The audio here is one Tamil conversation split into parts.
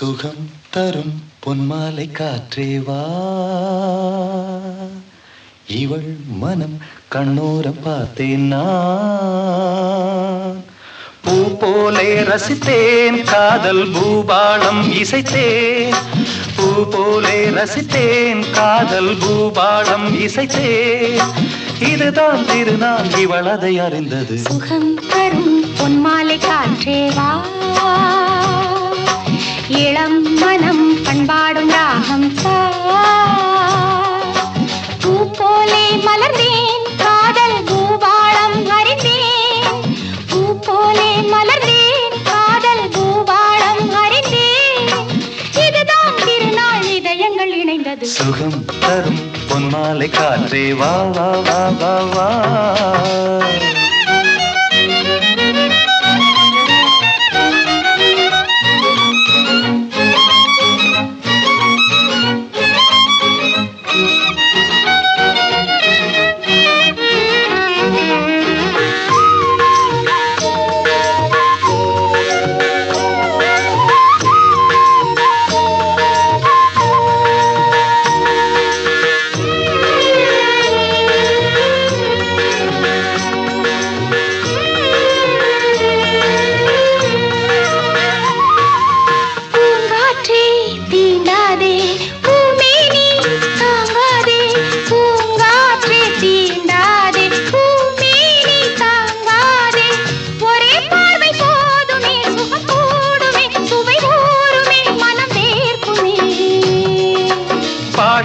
சுகம் தரும் பொன்மாலை காற்றே வா. இவள் மனம் கண்ணோரம் பார்த்தேன் நான். பூ போலே ரசித்தேன் காதல் பூபாளம் இசைத்தேன். பூ போலே ரசித்தேன் காதல் பூபாளம் இசைத்தேன். இதுதான் திருநாள் இவள் அதை அறிந்தது. சுகம் தரும் பொன்மாலை காற்றேவா இளம் மனம் பண்பாடும் ராகம் தா. பூ போலே மலர்ந்தேன் காதல் பூபாளம் அறிந்தேன். பூ போலே மலர்ந்தேன் காதல் பூபாளம் அறிந்தேன். இதுதான் திருநாள் இதயங்கள் இணைந்தது. சுகம் தரும் பொன்மாலை காற்றே வா வா வா வா வா.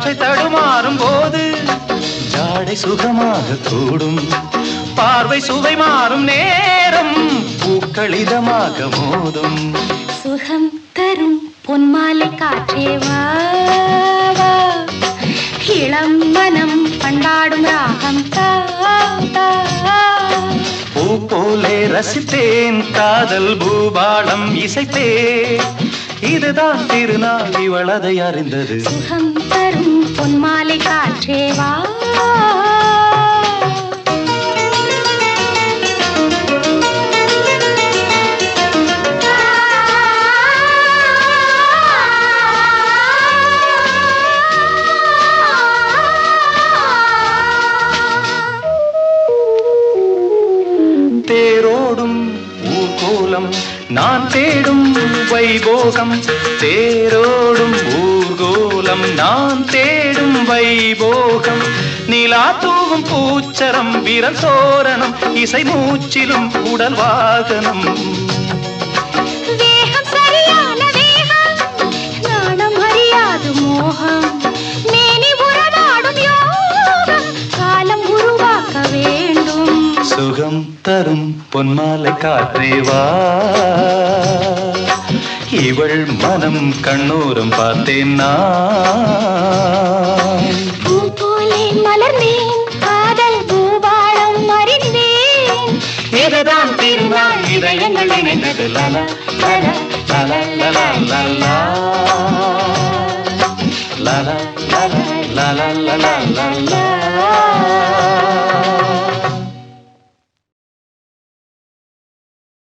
பாஷை தடுமாறும் போது ஜாடை சுகமாக கூடும் பார்வை சுவை மாறும் நேரம் பூக்கள் இதமாக மோதும் சுகம் தரும் பொன்மாலை காற்றே வா வா. இளம் மனம் பண்பாடும் ராகம். பூ போலே ரசித்தேன் காதல் பூபாளம் இசைத்தேன் இதுதான் திருநாள் இவள் அதை அறிந்தது சுகம் பொன்மாலை காற்றே வா தேரோடும் ஊர்கோலம் நான் தேடும் வைபோகம். தேரோடும் ஊர்கோலம் நான் தே வைபோகம். நிலா தூவும் பூச்சரம் விரல் சோரணம் இசை மூச்சிலும் உடல் வாகனம். சுகம் தரும் பொன்மாலை காற்றேவா இவள் மனம் கண்ணோரம் பார்த்தேன் நான். இதயங்கள் இணைந்தது லல லல லல லல லல லல லல லல லல லல.